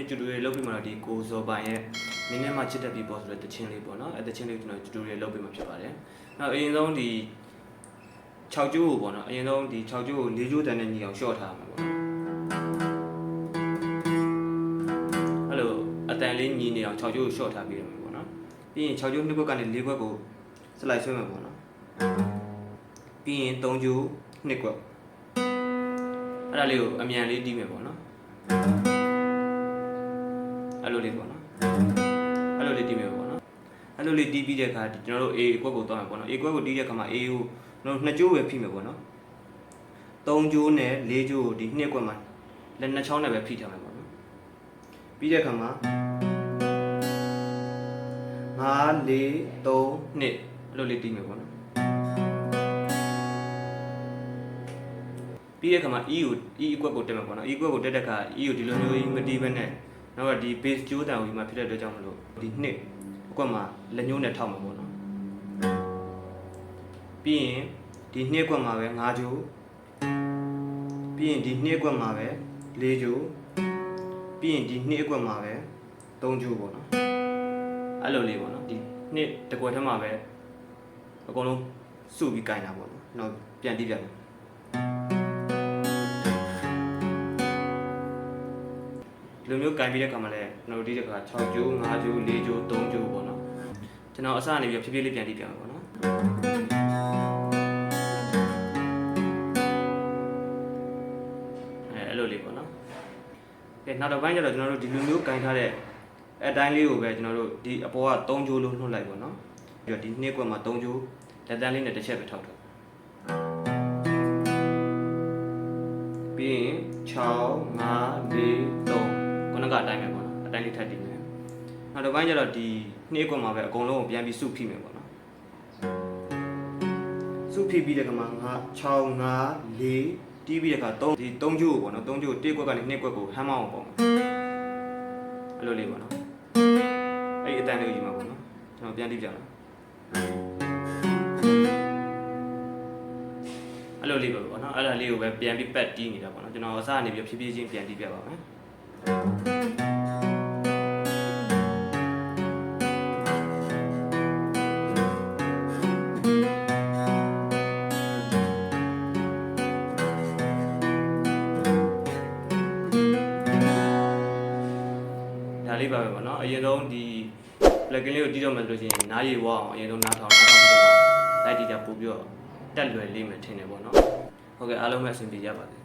နေ့ကျူတူတွေလုပ်ပြီးမှတော့ဒီကိုဇော်ပိုင်ရဲ့နင်းနဲ့မှချစ်တဲ့ပြီပေါ့ဆိုတဲ့တခြင်းလေးပေါ့နော်အဲတခြင်းလေးကိုကျွန်တော်ကျူတူတွေလုပ်ပြီးမှဖြစ်ပါတယ်နောက်အရင်ဆုံးဒီ6ကျိုးကိုပေါ့နော်အရင်ဆုံးဒီ6ကျိုးကို4ကျိုးတန်တဲ့ညီအောင်ရှော့ထားမှာပေါ့နော်အဲ့လိုအတန်လေးညီနေအောင်6ကျိုးကိုရှော့ထားပြီးရမှာပေါ့နော်ပြီးရင်6ကျိုးနှစ်ဘက်ကနေ4ဘက်ကိုစလိုက်ဆွဲမှာပေါ့နော်ပြီးရင်3ကျိုးနှစ်ဘက်အဲ့ဒါလေးကိုအမြန်လေးတီးမယ်ပေါ့နော်အဲ့ လိုလေးပေါ့နော်အဲ့လိုလေးတီးမယ်ပေါ့နော်အဲ့လိုလေးတီးပြီးတဲ့အခါကျွန်တော်တို့ A အကွက်ကိုတောင်းမယ်ပေါ့နော် A အကွက်ကိုတီးတဲ့အခါမှာ A ကိုကျွန်တော်တို့နှစ်ကျိုးပဲဖိမယ်ပေါ့နော်3ကျိုးနဲ့4ကျိုးကိုဒီနှစ်အကွက်မှာလက်နှစ်ချောင်းနဲ့ပဲဖိထားမယ်ပေါ့နော်ပြီးတဲ့အခါမှာ5 4 3 2အဲ့လိုလေးတီးမယ်ပေါ့နော်ပြီးတဲ့အခါမှာ e ကို e အကွက်ကိုတက်မှာပေါ့နော် e အကွက်ကိုတက်တဲ့အခါ e ကိုဒီလိုမျိုးကြီးမတီးဘဲနဲ့ နောက်ကဒီ base ကျိုးတန်ကိုဒီမှာဖြစ်တဲ့အတွက်ကြောင့်မလို့ဒီနှစ်အကွက်မှာလက်ညှိုးနဲ့ထောက်မှာပေါ့နော်ပြီးရင်ဒီနှစ်အကွက်မှာပဲ5ကျိုးပြီးရင်ဒီနှစ်အကွက်မှာပဲ4ကျိုးပြီးရင်ဒီနှစ်အကွက်မှာပဲ3ကျိုးပေါ့နော်အဲ့လိုလေးပေါ့နော်ဒီနှစ်တစ်ကွက်ထဲမှာပဲအကုန်လုံးစုပြီးကင်တာပေါ့နော်နောက်ပြန်တီးပြမယ် ဒီလိုမျိုးကင်ပြီးတဲ့ခါမှာလည်းကျွန်တော်တို့ဒီတစ်ခါ6ကျိုး5ကျိုး4ကျိုး3ကျိုးပေါ့နော်ကျွန်တော်အစနေပြီးဖြည်းဖြည်းလေးပြန်တီးပြန်ပါပေါ့နော်အဲအဲ့လိုလေးပေါ့နော်ကဲနောက်တစ်ပိုင်းကျတော့ကျွန်တော်တို့ဒီလိုမျိုးကင်ထားတဲ့အတိုင်းလေးကိုပဲကျွန်တော်တို့ဒီအပေါ်က3ကျိုးလို့နှုတ်လိုက်ပေါ့နော်ပြီးတော့ဒီနှစ်ကွက်မှာ3ကျိုးလက်တန်းလေးနဲ့တစ်ချက်ပဲထောက်ထားပြီးရင်6 5 4 3ခုနကအ တိုင်းပဲပေါ့နော်အတိုင်းလေးထပ်တည်မယ်နောက်တစ်ပိုင်းကျတော့ဒီနှစ်ကွက်မှာပဲအကုန်လုံးကိုပြန်ပြီးစုဖိမယ်ပေါ့နော်စုဖိပြီးတဲ့ကမှာငါ6 5 4တီးပြီးတဲ့က3ဒီ3ကျိုးကိုပေါ့နော်3ကျိုး1ကွက်ကနေ2ကွက်ကိုဟမ်းမအောင်ပေါ့အဲ့လိုလေးပေါ့နော်အဲ့ဒီအတိုင်းလေးကိုယူမှာပေါ့နော်ကျွန်တော်ပြန်တီးပြမယ်အဲ့လိုလေးပဲပေါ့နော်အဲ့ဒါလေးကိုပဲပြန်ပြီးပတ်တီးနေတာပေါ့နော်ကျွန်တော်အစကနေပြီးဖြည်းဖြည်းချင်းပြန်တီးပြပါမယ် ဒါလေးပါပဲပေါ့နော်အရင်ဆုံးဒီ plugin လေးကိုတီးတော့မှဆိုလို့ရှိရင်နားရည်ဝအောင်အရင်ဆုံးနားထောင်နားထောင်ပြီးတော့လိုက်တီးတာပို့ပြီးတော့တက်လွယ်လေးမယ်ထင်တယ်ပေါ့နော်ဟုတ်ကဲ့အားလုံးပဲအဆင်ပြေကြပါစေ